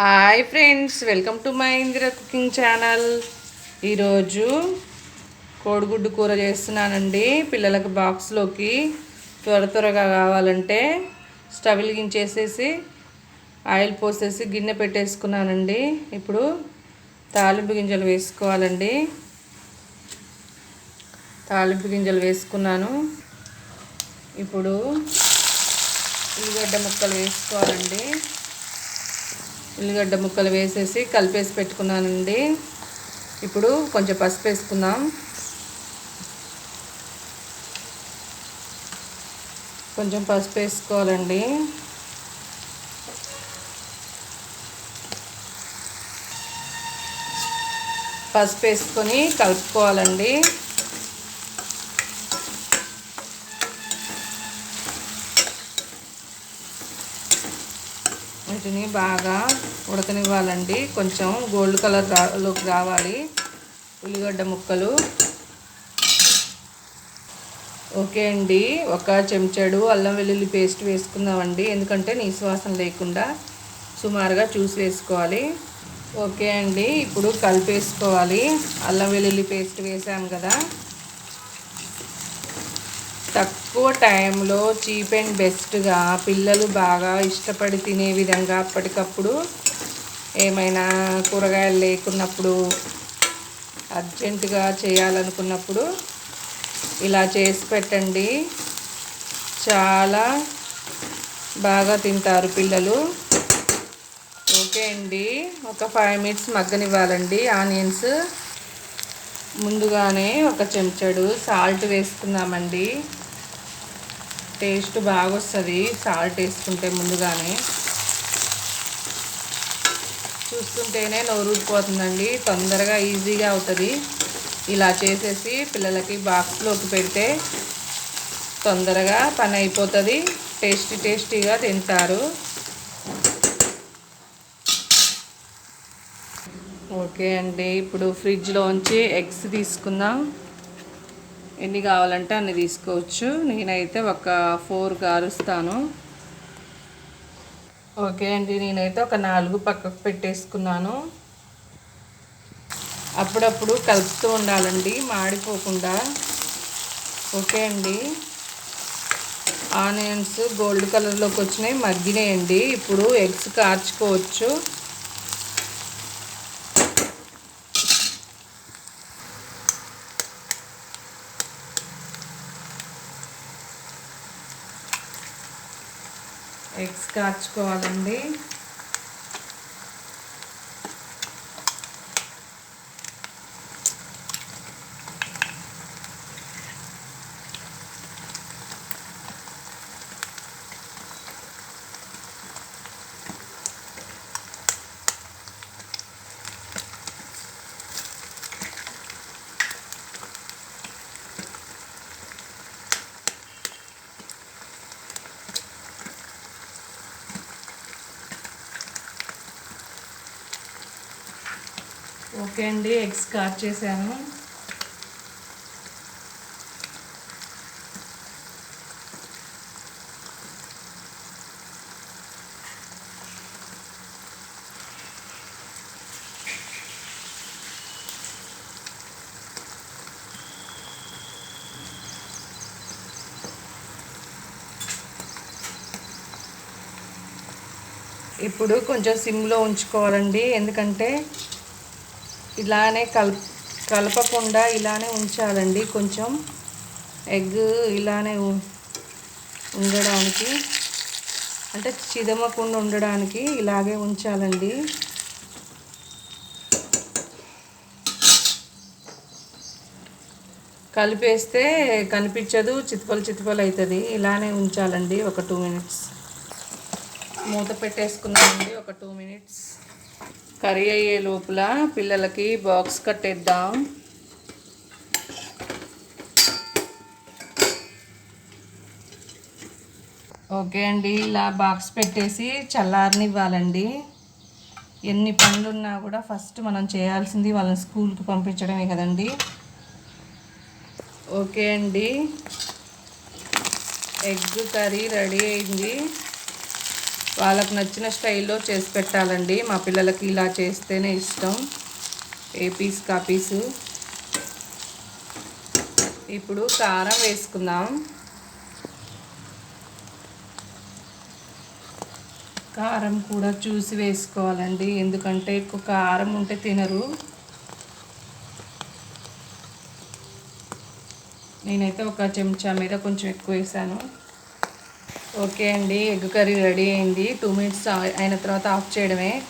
Hi friends welcome to my Indira cooking channel. ఈరోజు కోడిగుడ్డు కూర చేస్తున్నానండి. పిల్లలకు బాక్స్లోకి త్వర త్వరగా కావాలంటే స్టవ్ వెలిగించేసేసి ఆయిల్ పోసేసి గిన్నె పెట్టేసుకున్నానండి. ఇప్పుడు తాలింపు గింజలు వేసుకోవాలండి. తాలింపు గింజలు వేసుకున్నాను. ఇప్పుడు ఉల్లిగడ్డ ముక్కలు వేసుకోవాలండి. ఉల్లిగడ్డ ముక్కలు వేసేసి కలిపేసి పెట్టుకున్నానండి. ఇప్పుడు కొంచెం పసుపు వేసుకుందాం. కొంచెం పసుపు వేసుకోవాలండి. పసుపు వేసుకొని కలుపుకోవాలండి. వీటిని బాగా ఉడకనివ్వాలండి. కొంచెం గోల్డ్ కలర్లోకి రావాలి. ఉల్లిగడ్డ ముక్కలు. ఓకే అండి. ఒక చెంచాడు అల్లం వెల్లుల్లి పేస్ట్ వేసుకుందామండి. ఎందుకంటే నీసువాసన లేకుండా సుమారుగా చూసి వేసుకోవాలి. ఓకే అండి. ఇప్పుడు కలిపేసుకోవాలి. అల్లం వెల్లుల్లి పేస్ట్ వేసాం కదా. తక్కువ టైంలో చీప్ అండ్ బెస్ట్గా పిల్లలు బాగా ఇష్టపడి తినే విధంగా అప్పటికప్పుడు ఏమైనా కూరగాయలు లేకున్నప్పుడు అర్జెంటుగా చేయాలనుకున్నప్పుడు ఇలా చేసి పెట్టండి. చాలా బాగా తింటారు పిల్లలు. ఓకే అండి. ఒక ఫైవ్ మినిట్స్ మగ్గనివ్వాలండి. ఆనియన్స్. ముందుగానే ఒక చెంచాడు సాల్ట్ వేసుకుందామండి. టేస్ట్ బాగా వస్తుంది సాల్ట్ వేసుకుంటే ముందుగానే. చూస్తుంటేనే నోరూరిపోతుందండి తొందరగా ఈజీగా అవుతుంది. ఇలా చేసేసి పిల్లలకి బాక్స్లోకి పెడితే తొందరగా పని అయిపోతుంది. టేస్టీ టేస్టీగా తింటారు. ఓకే అండి. ఇప్పుడు ఫ్రిడ్జ్లోంచి ఎగ్స్ తీసుకుందాం. ఎన్ని కావాలంటే అన్ని తీసుకోవచ్చు. నేనైతే ఒక ఫోర్ కారుస్తాను ఓకే అండి నేనైతే ఒక నాలుగు పక్కకు పెట్టేసుకున్నాను. అప్పుడప్పుడు కలుపుతూ ఉండాలండి మాడిపోకుండా. ఓకే అండి. ఆనియన్స్ గోల్డ్ కలర్లోకి వచ్చినాయి మగ్గినాయండి. ఇప్పుడు ఎగ్స్ కార్చుకోవచ్చు. ఎగ్స్ కాచుకోవాలండి. ఓకే అండి ఎగ్స్ కాట్ చేశాను. ఇప్పుడు కొంచెం సిమ్లో ఉంచుకోవాలండి ఎందుకంటే ఇలానే కల్ కలపకుండా ఇలానే ఉంచాలండి. కొంచెం ఎగ్ ఇలానే ఉండడానికి అంటే చిదమకుండా ఉండడానికి ఇలాగే ఉంచాలండి. కలిపేస్తే కనిపించదు చితుపలు చితుపలు అవుతుంది ఇలానే ఉంచాలండి ఒక టూ మినిట్స్. మూత పెట్టేసుకున్నామండి ఒక టూ మినిట్స్. కర్రీ అయ్యే లోపల పిల్లలకి బాక్స్ కట్టేద్దాం. ఓకే అండి ఇలా బాక్స్ పెట్టేసి చల్లారనివ్వాలండి. ఎన్ని పనులు ఉన్నా కూడా ఫస్ట్ మనం చేయాల్సింది వాళ్ళని స్కూల్కి పంపించడమే కదండి. ఓకే అండి ఎగ్ కర్రీ రెడీ అయింది. వాళ్ళకు నచ్చిన స్టైల్లో చేసి పెట్టాలండి. మా పిల్లలకి ఇలా చేస్తేనే ఇష్టం. ఏ పీస్ కాపీసు ఇప్పుడు కారం వేసుకుందాం. కారం కూడా చూసి వేసుకోవాలండి. ఎందుకంటే ఎక్కువ కారం ఉంటే తినరు. నేనైతే ఒక చెంచా మీద కొంచెం ఎక్కువ వేసాను. ఓకే అండి ఎగ్ కర్రీ రెడీ అయింది. టూ మినిట్స్ అయిన తర్వాత ఆఫ్ చేయడమే.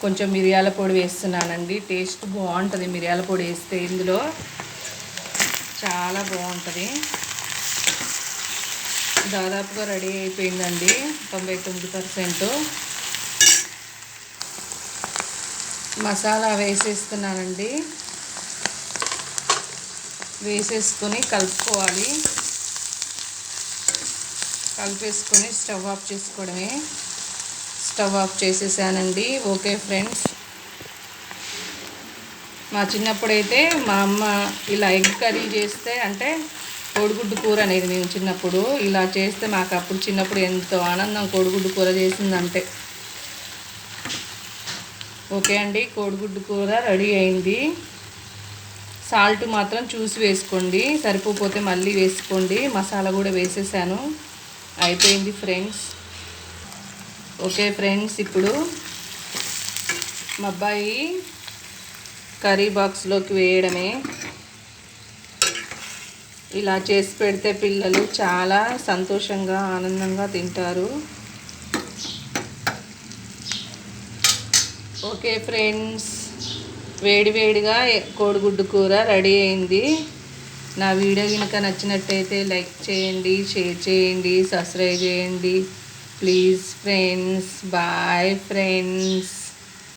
కొంచెం మిరియాల పొడి వేస్తున్నానండి. టేస్ట్ బాగుంటుంది మిరియాల పొడి వేస్తే ఇందులో. చాలా బాగుంటుంది. దాదాపుగా రెడీ అయిపోయిందండి. తొంభై తొమ్మిది పర్సెంట్. మసాలా వేసేస్తున్నానండి. వేసేసుకొని కలుపుకోవాలి. కలిపేసుకొని స్టవ్ ఆఫ్ చేసుకోవడమే. స్టవ్ ఆఫ్ చేసేసానండి. Okay friends. మా చిన్నప్పుడైతే మా అమ్మ ఇలా ఎగ్ కర్రీ చేస్తే అంటే కోడిగుడ్డు కూర అనేది మేము చిన్నప్పుడు ఇలా చేస్తే మాకు అప్పుడు చిన్నప్పుడు ఎంతో ఆనందం కోడిగుడ్డు కూర చేసిందంటే. ఓకే అండి. కోడిగుడ్డు కూర రెడీ అయింది. సాల్ట్ మాత్రం చూసి వేసుకోండి. సరిపోతే మళ్ళీ వేసుకోండి. మసాలా కూడా వేసేసాను. అయిపోయింది ఫ్రెండ్స్. ఓకే ఫ్రెండ్స్ ఇప్పుడు మా అబ్బాయి కర్రీ బాక్స్లోకి వేయడమే. ఇలా చేసి పెడితే పిల్లలు చాలా సంతోషంగా ఆనందంగా తింటారు. ఓకే ఫ్రెండ్స్ వేడివేడిగా కోడిగుడ్డు కూర రెడీ అయింది. నా వీడియో కనుక నచ్చినట్టయితే లైక్ చేయండి షేర్ చేయండి సబ్స్క్రైబ్ చేయండి. Please friends bye friends.